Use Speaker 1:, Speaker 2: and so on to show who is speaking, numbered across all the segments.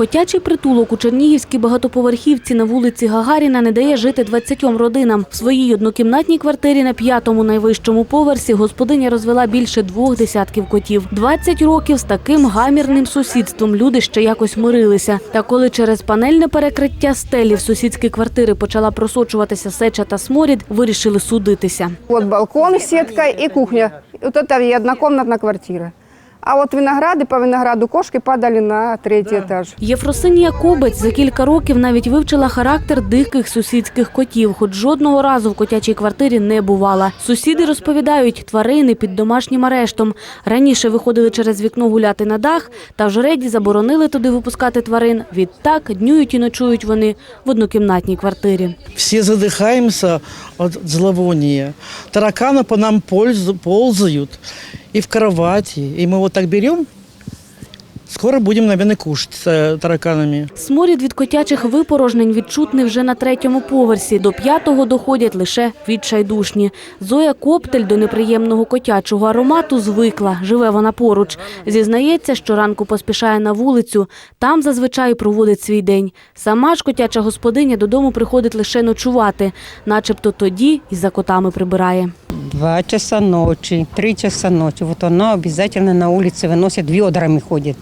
Speaker 1: Котячий притулок у Чернігівській багатоповерхівці на вулиці Гагаріна не дає жити 20 родинам. В своїй однокімнатній квартирі на п'ятому найвищому поверсі господиня розвела більше двох десятків котів. 20 років з таким гамірним сусідством люди ще якось мирилися. Та коли через панельне перекриття стелі в сусідські квартири почала просочуватися сеча та сморід, вирішили судитися.
Speaker 2: Вот балкон с сеткой и кухня. Вот это и однокомнатная квартира. А вот винограды по винограду кошки падали на третий этаж.
Speaker 1: Єфросинія Кобець за кілька років навіть вивчила характер диких сусідських котів, хоч жодного разу в котячій квартирі не бувала. Сусіди розповідають, тварини під домашнім арештом. Раніше виходили через вікно гуляти на дах, та в жреді заборонили туди випускати тварин. Відтак днюють і ночують вони в однокімнатній квартирі.
Speaker 3: Все задыхаемся от зловония. Тараканы по нам пользу- ползают и в кровати. И мы вот так берем, скоро будем, наверное, кушать с э, тараканами.
Speaker 1: Сморід від котячих випорожнень відчутний вже на третьому поверсі. До п'ятого доходять лише відчайдушні. Зоя Коптель до неприємного котячого аромату звикла. Живе вона поруч. Зізнається, що ранку поспішає на вулицю. Там зазвичай проводить свій день. Сама ж котяча господиня додому приходить лише ночувати. Начебто тоді і за котами прибирає.
Speaker 4: Два часа ночи, три часа ночи. Вот она обязательно на улице выносит, ведрами ходит,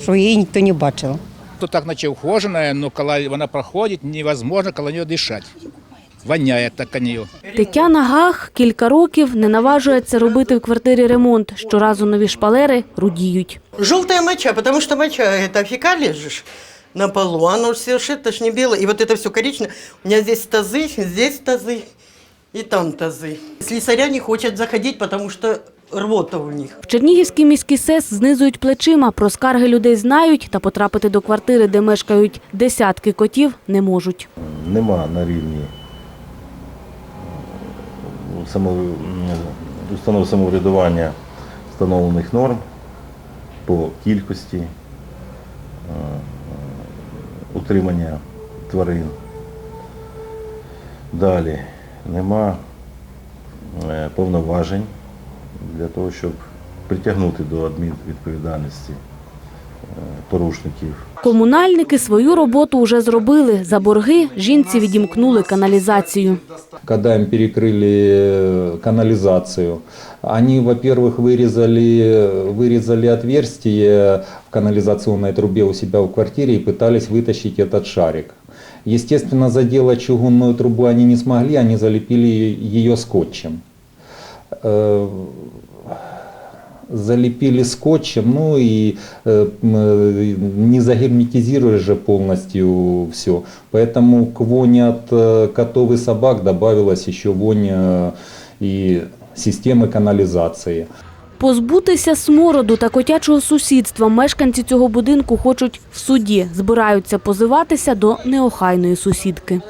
Speaker 4: что ей никто не бачил.
Speaker 5: Тут так наче ухожена, но коли вона проходить, невозможно коло нее дишати. Воняє так у нее.
Speaker 1: Тетяна Гах кілька років не наважується робити в квартирі ремонт. Щоразу нові шпалери рудіють.
Speaker 6: Желтая моча, потому что моча это фекалия же ж на полу, оно все это ж не белое, и вот это все коричневое. У меня здесь тазы, здесь тазы и там тазы. Слесаря не хочет заходить, потому что рвота у них.
Speaker 1: В Чернігівський міський СЕС знизують плечима. Про скарги людей знають та потрапити до квартири, де мешкають десятки котів, не можуть.
Speaker 7: нема на рівні е, установ самоврядування встановлених норм по кількості е, е, утримання тварин. Далі нема е, повноважень для того, щоб притягнути до адмінвідповідальності е, порушників
Speaker 1: Комунальники свою роботу вже зробили. За борги жінці відімкнули каналізацію.
Speaker 8: когда им перекрыли э, канализацию, они, во-первых, вырезали, вырезали отверстие в канализационной трубе у себя в квартире и пытались вытащить этот шарик. Естественно, заделать чугунную трубу они не смогли, они залепили ее скотчем. Э, залепили скотчем, ну и э, э, не загерметизируешь же полностью все. Поэтому к воне от котов и собак добавилась еще вонь и системы канализации.
Speaker 1: Позбутися смороду та котячого сусідства мешканці цього будинку хочуть в суді. Збираються позиватися до неохайної сусідки.